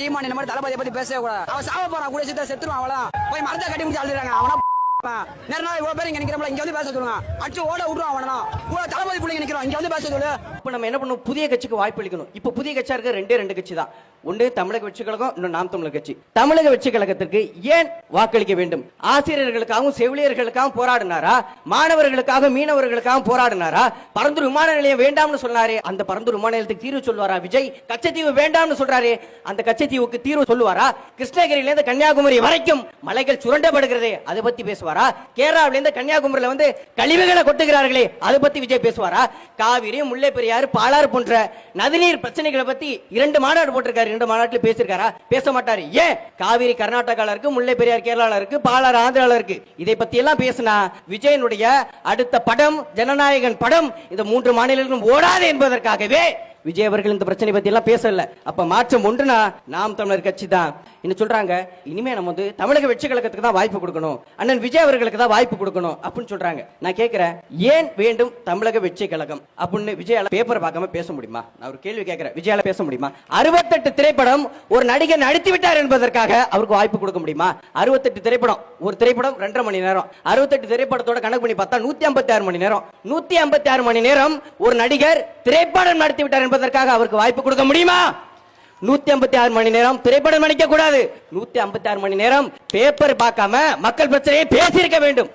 சீமான் இந்த மாதிரி தளபதியை பத்தி பேசவே கூடாது. அவன் சாவ போறான் கூட சீத்தா செத்துருவான் அவளா போய் மரத்தை கட்டி முடிச்சு அழுதுறாங்க. அவனா நேர நாள் பேர் வந்து பேச சொல்லுங்க. அடிச்சு ஓட அவனா தளபதி பிள்ளைங்க வந்து பேச சொல்லு. இப்போ நம்ம என்ன பண்ணணும் புதிய கட்சிக்கு வாய்ப்பு அளிக்கணும். இப்போ புதிய கட்சியா இருக்க ரெண்டே ரெண்டு கட்சி தான். ஒன்று தமிழக வெற்றி கழகம் இன்னும் நாம் கட்சி. தமிழக வெற்றி கழகத்திற்கு ஏன் வாக்களிக்க வேண்டும்? ஆசிரியர்களுக்காகவும் செவிலியர்களுக்காகவும் போராடினாரா? மாணவர்களுக்காக மீனவர்களுக்காக போராடினாரா? பரந்தூர் விமான நிலையம் வேண்டாம்னு சொன்னாரே. அந்த பரந்தூர் விமான நிலையத்துக்கு தீர்வு சொல்வாரா விஜய் கச்சத்தீவு வேண்டாம்னு சொல்றாரு. அந்த கச்சத்தீவுக்கு தீர்வு சொல்லுவாரா? கிருஷ்ணகிரியில இருந்து கன்னியாகுமரி வரைக்கும் மலைகள் சுரண்டப்படுகிறதே அதை பத்தி பேசுவாரா? கேரளாவில இருந்து கன்னியாகுமரியில வந்து கழிவுகளை கொட்டுகிறார்களே அதை பத்தி விஜய் பேசுவாரா? காவிரி முல்லை பெரியாறு பாலாறு போன்ற நதிநீர் பிரச்சனைகளை பற்றி இரண்டு மாநாடு போட்டிருக்காரு இரண்டு மாநாட்டில் பேசியிருக்காரா? பேச மாட்டாரு. ஏன்? காவிரி கர்நாடகாவில் இருக்கு முல்லை பெரியார் கேரளாவில் இருக்கு பாலாறு ஆந்திராவில் இருக்கு. இதை பற்றி எல்லாம் பேசினா விஜயனுடைய அடுத்த படம் ஜனநாயகன் படம் இந்த மூன்று மாநிலங்களும் ஓடாது என்பதற்காகவே விஜய் அவர்கள் இந்த பிரச்சனை பத்தி எல்லாம் பேசல. அப்ப மாற்றம் ஒன்றுனா நாம் தமிழர் கட்சி தான் என்ன சொல்றாங்க? இனிமே நம்ம வந்து தமிழக வெற்றி கழகத்துக்கு தான் வாய்ப்பு கொடுக்கணும். அண்ணன் விஜய் அவர்களுக்கு தான் வாய்ப்பு கொடுக்கணும் அப்படின்னு சொல்றாங்க. நான் கேட்கிறேன் ஏன் வேண்டும் தமிழக வெற்றி கழகம்? அப்படின்னு விஜயால பேப்பர் பார்க்காம பேச முடியுமா? நான் ஒரு கேள்வி கேட்கிறேன் விஜயால பேச முடியுமா? அறுபத்தெட்டு திரைப்படம் ஒரு நடிகர் நடித்து விட்டார் என்பதற்காக அவருக்கு வாய்ப்பு கொடுக்க முடியுமா? அறுபத்தெட்டு திரைப்படம் ஒரு திரைப்படம் ரெண்டரை மணி நேரம். அறுபத்தெட்டு திரைப்படத்தோட கணக்கு பண்ணி பார்த்தா நூத்தி ஐம்பத்தி ஆறு மணி நேரம். நூத்தி ஐம்பத்தி ஆறு மணி நேரம் ஒரு நடிகர் திரைப்படம் நடத்தி விட்டார் என்பதற்காக அவருக்கு வாய்ப்பு கொடுக்க முடியுமா? நூத்தி ஐம்பத்தி ஆறு மணி நேரம் திரைப்படம் நடிக்க கூடாது நூத்தி ஐம்பத்தி ஆறு மணி நேரம் பேப்பர் பார்க்காம மக்கள் பிரச்சனையை பேசியிருக்க வேண்டும்.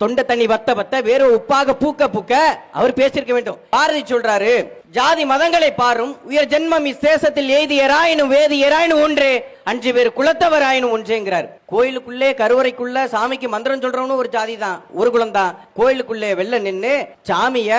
தொண்டை தண்ணி வத்த வத்த வேற உப்பாக பூக்க பூக்க அவர் பேசியிருக்க வேண்டும். பாரதி சொல்றாரு ஜாதி மதங்களை பாரும் உயர் ஜென்மம் இத்தேசத்தில் எய்தியராயினும் வேதியராயினும் ஒன்று. அஞ்சு பேர் குலத்தவராயினும் ஒன்றேங்கிறார். கோயிலுக்குள்ளே கருவறைக்குள்ள சாமிக்கு மந்திரம் சொல்றவனும் ஒரு ஜாதி தான் ஒரு குலம் தான் கோயிலுக்குள்ளே வெள்ள நின்று சாமிய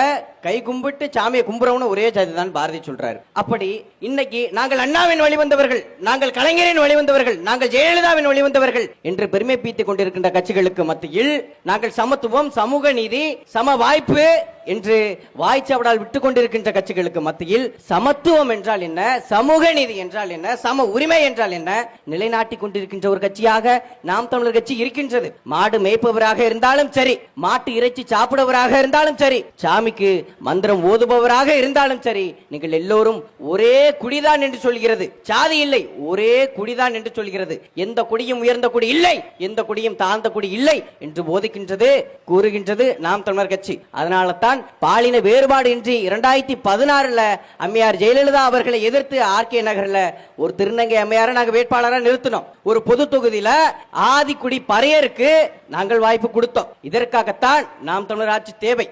கை கும்பிட்டு சாமியை கும்புறவனும் ஒரே ஜாதி தான் பாரதி சொல்றாரு. அப்படி இன்னைக்கு நாங்கள் அண்ணாவின் வழிவந்தவர்கள் நாங்கள் கலைஞரின் வழிவந்தவர்கள் நாங்கள் ஜெயலலிதாவின் வழிவந்தவர்கள் என்று பெருமை பீத்திக் கொண்டிருக்கின்ற கட்சிகளுக்கு மத்தியில் நாங்கள் சமத்துவம் சமூக நீதி சம வாய்ப்பு என்று வாய்ச்சாவடால் விட்டுக் கொண்டிருக்கின்ற கட்சிகளுக்கு மத்தியில் சமத்துவம் என்றால் என்ன சமூக நீதி என்றால் என்ன சம உரிமை என்றால் என்ன நிலைநாட்டி கொண்டிருக்கின்ற ஒரு கட்சியாக நாம் தமிழர் கட்சி இருக்கின்றது. மாடு மேய்ப்பவராக இருந்தாலும் சரி மாட்டு இறைச்சி சாப்பிடுவராக இருந்தாலும் சரி சாமிக்கு மந்திரம் ஓதுபவராக இருந்தாலும் சரி நீங்கள் எல்லோரும் ஒரே குடிதான் என்று சொல்கிறது. சாதி இல்லை ஒரே குடிதான் என்று சொல்கிறது. எந்த குடியும் உயர்ந்த குடி இல்லை எந்த குடியும் தாழ்ந்த குடி இல்லை என்று போதிக்கின்றது கூறுகின்றது நாம் தமிழர் கட்சி. அதனால தான் பாலின வேறுபாடு இன்றி இரண்டாயிரத்தி பதினாறுல அம்மையார் ஜெயலலிதா அவர்களை எதிர்த்து ஆர்கே நகர்ல ஒரு திருநங்கை அம்மையாரை நாங்கள் வேட்பாளராக நிறுத்தினோம். ஒரு பொது தொகுதியில ஆதிக்குடி பறையருக்கு நாங்கள் வாய்ப்பு கொடுத்தோம். இதற்காகத்தான் நாம் தமிழர் ஆட்சி தேவை.